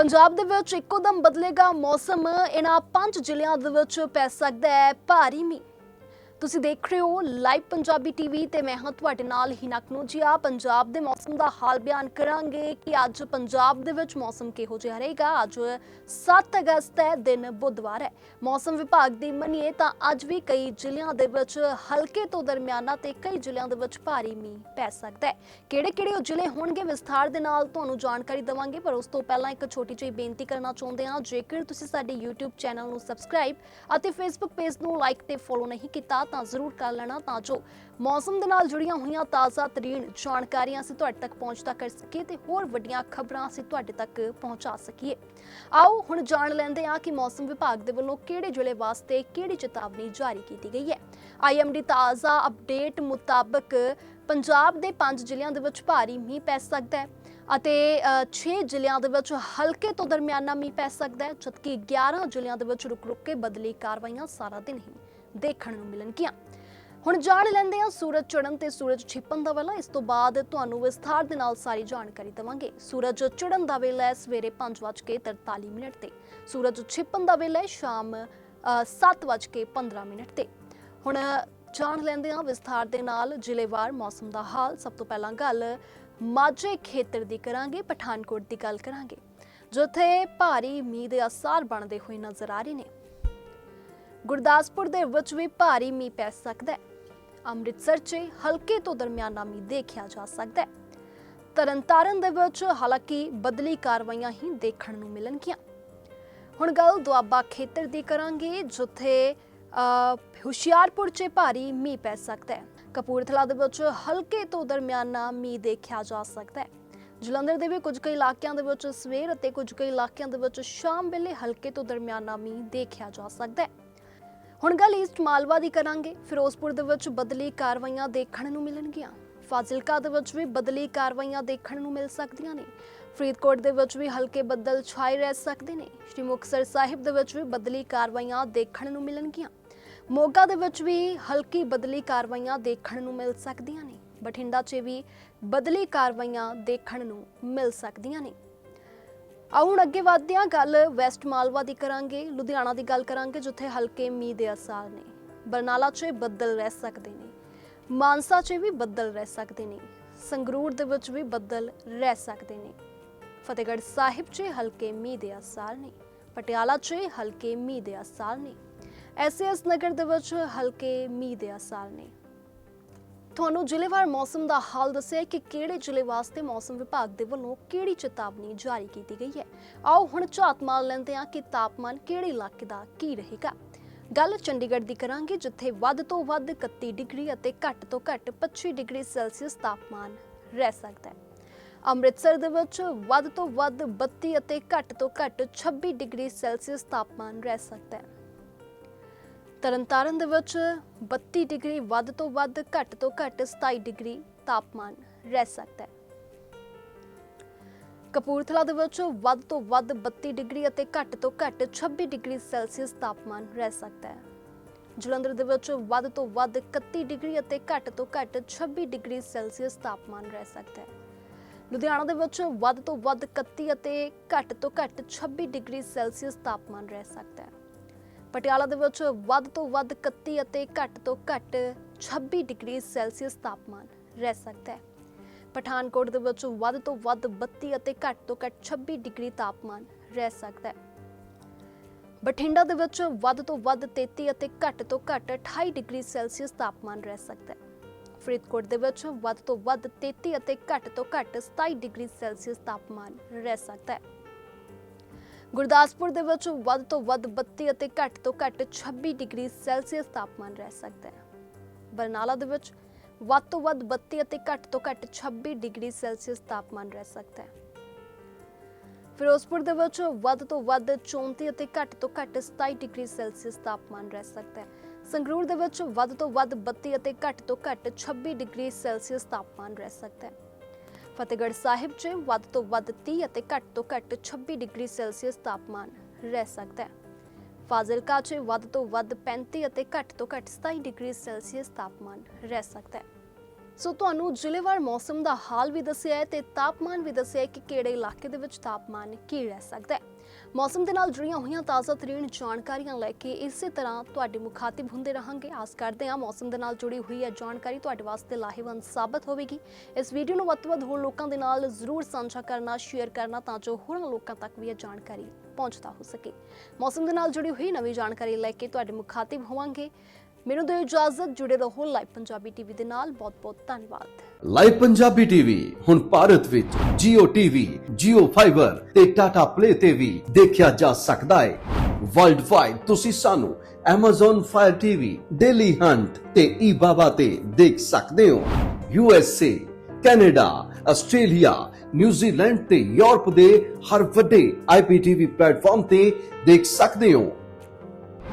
ਪੰਜਾਬ ਦੇ ਵਿੱਚ ਇੱਕੋ ਦਮ ਬਦਲੇਗਾ ਮੌਸਮ। ਇਹਨਾਂ ਪੰਜ ਜ਼ਿਲ੍ਹਿਆਂ ਦੇ ਵਿੱਚ ਪੈ ਸਕਦਾ ਹੈ ਭਾਰੀ ਮੀਂਹ। ਤੁਸੀਂ ਦੇਖ ਰਹੇ ਹੋ ਲਾਈਵ ਪੰਜਾਬੀ ਟੀਵੀ ਤੇ ਮੈਂ ਹਾਂ ਤੁਹਾਡੇ ਨਾਲ ਹਿਨਕ ਨੂੰ। ਜੀ ਪੰਜਾਬ ਦੇ ਮੌਸਮ ਦਾ ਹਾਲ ਬਿਆਨ ਕਰਾਂਗੇ ਕਿ ਅੱਜ ਪੰਜਾਬ ਦੇ ਵਿੱਚ ਮੌਸਮ ਕਿਹੋ ਜਿਹਾ ਰਹੇਗਾ। ਅੱਜ 7 ਅਗਸਤ ਹੈ, ਦਿਨ ਬੁੱਧਵਾਰ ਹੈ। ਮੌਸਮ ਵਿਭਾਗ ਦੀ ਮੰਨੀਏ ਤਾਂ ਅੱਜ ਵੀ ਕਈ ਜ਼ਿਲ੍ਹਿਆਂ ਦੇ ਵਿੱਚ ਹਲਕੇ ਤੋਂ ਦਰਮਿਆਨਾ ਤੇ ਕਈ ਜ਼ਿਲ੍ਹਿਆਂ ਦੇ ਵਿੱਚ ਭਾਰੀ ਮੀਂਹ ਪੈ ਸਕਦਾ ਹੈ। ਕਿਹੜੇ-ਕਿਹੜੇ ਉਹ ਜ਼ਿਲ੍ਹੇ ਹੋਣਗੇ ਵਿਸਥਾਰ ਦੇ ਨਾਲ ਤੁਹਾਨੂੰ ਜਾਣਕਾਰੀ ਦਵਾਂਗੇ, ਪਰ ਉਸ ਤੋਂ ਪਹਿਲਾਂ ਇੱਕ ਛੋਟੀ ਜਿਹੀ ਬੇਨਤੀ ਕਰਨਾ ਚਾਹੁੰਦੇ ਹਾਂ। ਜੇਕਰ ਤੁਸੀਂ ਸਾਡੇ YouTube ਚੈਨਲ ਨੂੰ ਸਬਸਕ੍ਰਾਈਬ ਅਤੇ Facebook ਪੇਜ ਨੂੰ ਲਾਈਕ ਤੇ ਫੋਲੋ ਨਹੀਂ ਕੀਤਾ ਤਾਂ ਜ਼ਰੂਰ ਕਰ ਲੈਣਾ ਤਾਂ ਜੋ ਮੌਸਮ ਦੇ ਨਾਲ ਜੁੜੀਆਂ ਹੋਈਆਂ ਤਾਜ਼ਾ ਤਰੀਨ ਜਾਣਕਾਰੀਆਂ ਅਸੀਂ ਤੁਹਾਡੇ ਤੱਕ ਪਹੁੰਚਦਾ ਕਰ ਸਕੀਏ ਤੇ ਹੋਰ ਵੱਡੀਆਂ ਖਬਰਾਂ ਅਸੀਂ ਤੁਹਾਡੇ ਤੱਕ ਪਹੁੰਚਾ ਸਕੀਏ। ਆਓ ਹੁਣ ਜਾਣ ਲੈਂਦੇ ਹਾਂ ਕਿ ਮੌਸਮ ਵਿਭਾਗ ਦੇ ਵੱਲੋਂ ਕਿਹੜੇ ਜ਼ਿਲ੍ਹੇ ਵਾਸਤੇ ਕਿਹੜੀ ਚੇਤਾਵਨੀ ਜਾਰੀ ਕੀਤੀ ਗਈ ਹੈ। ਆਈਐਮਡੀ ਤਾਜ਼ਾ ਅਪਡੇਟ ਮੁਤਾਬਕ ਪੰਜਾਬ ਦੇ 5 ਜ਼ਿਲ੍ਹਿਆਂ ਦੇ ਵਿੱਚ ਭਾਰੀ ਮੀਂਹ ਪੈ ਸਕਦਾ ਹੈ ਅਤੇ 6 ਜ਼ਿਲ੍ਹਿਆਂ ਦੇ ਵਿੱਚ ਹਲਕੇ ਤੋਂ ਦਰਮਿਆਨਾ ਮੀਂਹ ਪੈ ਸਕਦਾ ਹੈ, ਜਦਕਿ 11 ਜ਼ਿਲ੍ਹਿਆਂ ਦੇ ਵਿੱਚ ਰੁਕ-ਰੁਕ ਕੇ ਬਦਲੀ ਕਾਰਵਾਈਆਂ ਸਾਰਾ ਦਿਨ ਹੀ ਦੇਖਣ ਨੂੰ ਮਿਲਣਗੀਆਂ। ਹੁਣ ਜਾਣ ਲੈਂਦੇ ਹਾਂ, ਸੂਰਜ ਚੜ੍ਹਨ ਤੇ ਸੂਰਜ ਛਿਪਣ ਦਾ ਵੇਲਾ। ਇਸ ਤੋਂ ਬਾਅਦ ਤੁਹਾਨੂੰ ਵਿਸਥਾਰ ਦੇ ਨਾਲ ਸਾਰੀ ਜਾਣਕਾਰੀ ਦਵਾਂਗੇ। ਸੂਰਜ ਚੜ੍ਹਨ ਦਾ ਵੇਲਾ ਹੈ ਸਵੇਰੇ 5:43 ਮਿੰਟ ਤੇ। ਸੂਰਜ ਛਿਪਣ ਦਾ ਵੇਲਾ ਹੈ ਸ਼ਾਮ 7:15 ਮਿੰਟ ਤੇ। ਹੁਣ ਜਾਣ ਲੈਂਦੇ ਹਾਂ ਵਿਸਥਾਰ ਦੇ ਨਾਲ ਜ਼ਿਲ੍ਹੇਵਾਰ ਮੌਸਮ ਦਾ ਹਾਲ। ਸਭ ਤੋਂ ਪਹਿਲਾਂ ਗੱਲ ਮਾਝੇ ਖੇਤਰ ਦੀ ਕਰਾਂਗੇ, ਪਠਾਨਕੋਟ ਦੀ ਗੱਲ ਕਰਾਂਗੇ। ਜਿੱਥੇ ਭਾਰੀ ਮੀਂਹ ਦੇ ਅਸਾਰ ਬਣਦੇ ਹੋਏ ਨਜ਼ਰ ਆ ਰਹੇ ਨੇ। ਗੁਰਦਾਸਪੁਰ ਦੇ ਵਿੱਚ ਵੀ ਭਾਰੀ ਮੀਂਹ ਪੈ ਸਕਦਾ ਹੈ। ਅੰਮ੍ਰਿਤਸਰ 'ਚ ਹਲਕੇ ਤੋਂ ਦਰਮਿਆਨਾ ਮੀਂਹ ਦੇਖਿਆ ਜਾ ਸਕਦਾ ਹੈ। ਤਰਨਤਾਰਨ ਦੇ ਵਿੱਚ ਹਾਲਾਂਕਿ ਬਦਲੀ ਕਾਰਵਾਈਆਂ ਹੀ ਦੇਖਣ ਨੂੰ ਮਿਲਣਗੀਆਂ। ਹੁਣ ਗੱਲ ਦੁਆਬਾ ਖੇਤਰ ਦੀ ਕਰਾਂਗੇ, ਜਿੱਥੇ ਹੁਸ਼ਿਆਰਪੁਰ 'ਚ ਭਾਰੀ ਮੀਂਹ ਪੈ ਸਕਦਾ ਹੈ। ਕਪੂਰਥਲਾ ਦੇ ਵਿੱਚ ਹਲਕੇ ਤੋਂ ਦਰਮਿਆਨਾ ਮੀਂਹ ਦੇਖਿਆ ਜਾ ਸਕਦਾ ਹੈ। ਜਲੰਧਰ ਦੇ ਵੀ ਕੁਝ ਕਈ ਇਲਾਕਿਆਂ ਦੇ ਵਿੱਚ ਸਵੇਰ ਅਤੇ ਕੁਝ ਕਈ ਇਲਾਕਿਆਂ ਦੇ ਵਿੱਚ ਸ਼ਾਮ ਵੇਲੇ ਹਲਕੇ ਤੋਂ ਦਰਮਿਆਨਾ ਮੀਂਹ ਦੇਖਿਆ ਜਾ ਸਕਦਾ ਹੈ। ਹੁਣ ਗੱਲ ਈਸਟ ਮਾਲਵਾ ਦੀ ਕਰਾਂਗੇ। ਫਿਰੋਜ਼ਪੁਰ ਦੇ ਵਿੱਚ ਬਦਲੀ ਕਾਰਵਾਈਆਂ ਦੇਖਣ ਨੂੰ ਮਿਲਣਗੀਆਂ। ਫਾਜ਼ਿਲਕਾ ਦੇ ਵਿੱਚ ਵੀ ਬਦਲੀ ਕਾਰਵਾਈਆਂ ਦੇਖਣ ਨੂੰ ਮਿਲ ਸਕਦੀਆਂ ਨੇ। ਫਰੀਦਕੋਟ ਦੇ ਵਿੱਚ ਵੀ ਹਲਕੇ ਬੱਦਲ ਛਾਏ ਰਹਿ ਸਕਦੇ ਨੇ। ਸ਼੍ਰੀ ਮੁਕਤਸਰ ਸਾਹਿਬ ਦੇ ਵਿੱਚ ਵੀ ਬਦਲੀ ਕਾਰਵਾਈਆਂ ਦੇਖਣ ਨੂੰ ਮਿਲਣਗੀਆਂ। ਮੋਗਾ ਦੇ ਵਿੱਚ ਵੀ ਹਲਕੀ ਬਦਲੀ ਕਾਰਵਾਈਆਂ ਦੇਖਣ ਨੂੰ ਮਿਲ ਸਕਦੀਆਂ ਨੇ। ਬਠਿੰਡਾ 'ਚ ਵੀ ਬਦਲੀ ਕਾਰਵਾਈਆਂ ਦੇਖਣ ਨੂੰ ਮਿਲ ਸਕਦੀਆਂ ਨੇ। ਆਓ ਹੁਣ ਅੱਗੇ ਵਧਦੇ ਹਾਂ, ਗੱਲ ਵੈਸਟ ਮਾਲਵਾ ਦੀ ਕਰਾਂਗੇ, ਲੁਧਿਆਣਾ ਦੀ ਗੱਲ ਕਰਾਂਗੇ, ਜਿੱਥੇ ਹਲਕੇ ਮੀਂਹ ਦੇ ਅਸਾਰ ਨੇ। ਬਰਨਾਲਾ 'ਚ ਬੱਦਲ ਰਹਿ ਸਕਦੇ ਨੇ। ਮਾਨਸਾ 'ਚ ਵੀ ਬੱਦਲ ਰਹਿ ਸਕਦੇ ਨੇ। ਸੰਗਰੂਰ ਦੇ ਵਿੱਚ ਵੀ ਬੱਦਲ ਰਹਿ ਸਕਦੇ ਨੇ। ਫਤਿਹਗੜ੍ਹ ਸਾਹਿਬ 'ਚ ਹਲਕੇ ਮੀਂਹ ਦੇ ਅਸਾਰ ਨੇ। ਪਟਿਆਲਾ 'ਚ ਹਲਕੇ ਮੀਂਹ ਦੇ ਅਸਾਰ ਨੇ। ਐਸਐਸ ਨਗਰ ਦੇ ਵਿੱਚ ਹਲਕੇ ਮੀਂਹ ਦੇ ਅਸਾਰ ਨੇ। ਤੁਹਾਨੂੰ ਜ਼ਿਲ੍ਹੇਵਾਰ ਮੌਸਮ ਦਾ ਹਾਲ ਦੱਸਿਆ ਕਿ ਕਿਹੜੇ ਜ਼ਿਲ੍ਹੇ ਵਾਸਤੇ ਮੌਸਮ ਵਿਭਾਗ ਦੇ ਵੱਲੋਂ ਕਿਹੜੀ ਚੇਤਾਵਨੀ ਜਾਰੀ ਕੀਤੀ ਗਈ ਹੈ? ਆਓ ਹੁਣ ਝਾਤ ਮਾਰ ਲੈਂਦੇ ਹਾਂ ਕਿ ਤਾਪਮਾਨ ਕਿਹੜੇ ਇਲਾਕੇ ਦਾ ਕੀ ਰਹੇਗਾ। ਗੱਲ ਚੰਡੀਗੜ੍ਹ ਦੀ ਕਰਾਂਗੇ, ਜਿੱਥੇ ਵੱਧ ਤੋਂ ਵੱਧ 31 ਡਿਗਰੀ ਅਤੇ ਘੱਟ ਤੋਂ ਘੱਟ 25 ਡਿਗਰੀ ਸੈਲਸੀਅਸ ਤਾਪਮਾਨ ਰਹਿ ਸਕਦਾ ਹੈ। ਅੰਮ੍ਰਿਤਸਰ ਦੇ ਵਿੱਚ ਵੱਧ ਤੋਂ ਵੱਧ 32 ਅਤੇ ਘੱਟ ਤੋਂ ਘੱਟ 26 ਡਿਗਰੀ ਸੈਲਸੀਅਸ ਤਾਪਮਾਨ ਰਹਿ ਸਕਦਾ ਹੈ। ਤਰਨਤਾਰਨ ਦੇ ਵਿੱਚ 32 ਡਿਗਰੀ ਵੱਧ ਤੋਂ ਵੱਧ, ਘੱਟ ਤੋਂ ਘੱਟ 27 ਡਿਗਰੀ ਤਾਪਮਾਨ ਰਹਿ ਸਕਦਾ ਹੈ। ਕਪੂਰਥਲਾ ਦੇ ਵਿੱਚ ਵੱਧ ਤੋਂ ਵੱਧ 32 ਡਿਗਰੀ ਅਤੇ ਘੱਟ ਤੋਂ ਘੱਟ 26 ਡਿਗਰੀ ਸੈਲਸੀਅਸ ਤਾਪਮਾਨ ਰਹਿ ਸਕਦਾ ਹੈ। ਜਲੰਧਰ ਦੇ ਵਿੱਚ ਵੱਧ ਤੋਂ ਵੱਧ 31 ਡਿਗਰੀ ਅਤੇ ਘੱਟ ਤੋਂ ਘੱਟ 26 ਡਿਗਰੀ ਸੈਲਸੀਅਸ ਤਾਪਮਾਨ ਰਹਿ ਸਕਦਾ ਹੈ। ਲੁਧਿਆਣਾ ਦੇ ਵਿੱਚ ਵੱਧ ਤੋਂ ਵੱਧ 31 ਅਤੇ ਘੱਟ ਤੋਂ ਘੱਟ 26 ਡਿਗਰੀ ਸੈਲਸੀਅਸ ਤਾਪਮਾਨ ਰਹਿ ਸਕਦਾ ਹੈ। ਪਟਿਆਲਾ ਦੇ ਵਿੱਚ ਵੱਧ ਤੋਂ ਵੱਧ 31 ਅਤੇ ਘੱਟ ਤੋਂ ਘੱਟ 26 ਡਿਗਰੀ ਸੈਲਸੀਅਸ ਤਾਪਮਾਨ ਰਹਿ ਸਕਦਾ ਹੈ। ਪਠਾਨਕੋਟ ਦੇ ਵਿੱਚ ਵੱਧ ਤੋਂ ਵੱਧ 32 ਅਤੇ ਘੱਟ ਤੋਂ ਘੱਟ 26 ਡਿਗਰੀ ਤਾਪਮਾਨ ਰਹਿ ਸਕਦਾ ਹੈ। ਬਠਿੰਡਾ ਦੇ ਵਿੱਚ ਵੱਧ ਤੋਂ ਵੱਧ 33 ਅਤੇ ਘੱਟ ਤੋਂ ਘੱਟ 28 ਡਿਗਰੀ ਸੈਲਸੀਅਸ ਤਾਪਮਾਨ ਰਹਿ ਸਕਦਾ ਹੈ। ਫਰੀਦਕੋਟ ਦੇ ਵਿੱਚ ਵੱਧ ਤੋਂ ਵੱਧ 33 ਅਤੇ ਘੱਟ ਤੋਂ ਘੱਟ 27 ਡਿਗਰੀ ਸੈਲਸੀਅਸ ਤਾਪਮਾਨ ਰਹਿ ਸਕਦਾ ਹੈ। ਗੁਰਦਾਸਪੁਰ ਦੇ ਵਿੱਚ ਵੱਧ ਤੋਂ ਵੱਧ 32 ਅਤੇ ਘੱਟ ਤੋਂ ਘੱਟ 26 ਡਿਗਰੀ ਸੈਲਸੀਅਸ ਤਾਪਮਾਨ ਰਹਿ ਸਕਦਾ ਹੈ। ਬਰਨਾਲਾ ਦੇ ਵਿੱਚ ਵੱਧ ਤੋਂ ਵੱਧ 32 ਅਤੇ ਘੱਟ ਤੋਂ ਘੱਟ 26 ਡਿਗਰੀ ਸੈਲਸੀਅਸ ਤਾਪਮਾਨ ਰਹਿ ਸਕਦਾ ਹੈ। ਫਿਰੋਜ਼ਪੁਰ ਦੇ ਵਿੱਚ ਵੱਧ ਤੋਂ ਵੱਧ 34 ਅਤੇ ਘੱਟ ਤੋਂ ਘੱਟ 27 ਡਿਗਰੀ ਸੈਲਸੀਅਸ ਤਾਪਮਾਨ ਰਹਿ ਸਕਦਾ ਹੈ। ਸੰਗਰੂਰ ਦੇ ਵਿੱਚ ਵੱਧ ਤੋਂ ਵੱਧ 32 ਅਤੇ ਘੱਟ ਤੋਂ ਘੱਟ 26 ਡਿਗਰੀ ਸੈਲਸੀਅਸ ਤਾਪਮਾਨ ਰਹਿ ਸਕਦਾ ਹੈ। ਫਤਿਹਗੜ੍ਹ ਸਾਹਿਬ 'ਚ ਵੱਧ ਤੋਂ ਵੱਧ 30 ਅਤੇ ਘੱਟ ਤੋਂ ਘੱਟ 26 ਡਿਗਰੀ ਸੈਲਸੀਅਸ ਤਾਪਮਾਨ ਰਹਿ ਸਕਦਾ ਹੈ। ਫਾਜ਼ਿਲਕਾ 'ਚ ਵੱਧ ਤੋਂ ਵੱਧ 35 ਅਤੇ ਘੱਟ ਤੋਂ ਘੱਟ 27 ਡਿਗਰੀ ਸੈਲਸੀਅਸ ਤਾਪਮਾਨ ਰਹਿ ਸਕਦਾ ਹੈ। ਸੋ ਤੁਹਾਨੂੰ ਜ਼ਿਲ੍ਹੇਵਾਰ ਮੌਸਮ ਦਾ ਹਾਲ ਵੀ ਦੱਸਿਆ ਹੈ ਤੇ ਤਾਪਮਾਨ ਵੀ ਦੱਸਿਆ ਹੈ ਕਿ ਕਿਹੜੇ ਇਲਾਕੇ ਦੇ ਵਿੱਚ ਤਾਪਮਾਨ ਕੀ ਰਹਿ ਸਕਦਾ ਹੈ। ਮੌਸਮ ਦੇ ਨਾਲ ਜੁੜੀਆਂ ਹੋਈਆਂ ਤਾਜ਼ਾ ਤਰੀਨ ਜਾਣਕਾਰੀਆਂ ਲੈ ਕੇ ਇਸੇ ਤਰ੍ਹਾਂ ਤੁਹਾਡੇ ਮੁਖਾਤਿਬ ਹੁੰਦੇ ਰਹਾਂਗੇ। ਆਸ ਕਰਦੇ ਹਾਂ ਮੌਸਮ ਦੇ ਨਾਲ ਜੁੜੀ ਹੋਈ ਇਹ ਜਾਣਕਾਰੀ ਤੁਹਾਡੇ ਵਾਸਤੇ ਲਾਹੇਵੰਦ ਸਾਬਤ ਹੋਵੇਗੀ। ਇਸ ਵੀਡੀਓ ਨੂੰ ਵੱਧ ਤੋਂ ਵੱਧ ਹੋਰ ਲੋਕਾਂ ਦੇ ਨਾਲ ਜ਼ਰੂਰ ਸਾਂਝਾ ਕਰਨਾ, ਸ਼ੇਅਰ ਕਰਨਾ ਤਾਂ ਜੋ ਹੋਰਾਂ ਲੋਕਾਂ ਤੱਕ ਵੀ ਇਹ ਜਾਣਕਾਰੀ ਪਹੁੰਚਦਾ ਹੋ ਸਕੇ। ਮੌਸਮ ਦੇ ਨਾਲ ਜੁੜੀ ਹੋਈ ਨਵੀਂ ਜਾਣਕਾਰੀ ਲੈ ਕੇ ਤੁਹਾਡੇ ਮੁਖਾਤਿਬ ਹੋਵਾਂਗੇ। ਮੈਨੂੰ ਦਿਓ ਇਜਾਜ਼ਤ ਜੁੜੇ ਰਹੋ ਲਾਈਵ ਪੰਜਾਬੀ ਟੀਵੀ ਦੇ ਨਾਲ। ਬਹੁਤ ਬਹੁਤ ਧੰਨਵਾਦ। ਲਾਈਵ ਪੰਜਾਬੀ ਟੀਵੀ ਹੁਣ ਭਾਰਤ ਵਿੱਚ Jio TV, Jio Fiber ਤੇ Tata Play ਤੇ ਵੀ ਦੇਖਿਆ ਜਾ ਸਕਦਾ ਹੈ। ਵਰਲਡ ਵਾਈਡ ਤੁਸੀਂ ਸਾਨੂੰ Amazon Fire TV, Daily Hunt ਤੇ eBaba ਤੇ ਦੇਖ ਸਕਦੇ ਹੋ। USA, Canada, Australia, New Zealand ਤੇ ਯੂਰਪ ਦੇ ਹਰ ਵੱਡੇ IPTV ਪਲੇਟਫਾਰਮ ਤੇ ਦੇਖ ਸਕਦੇ ਹੋ।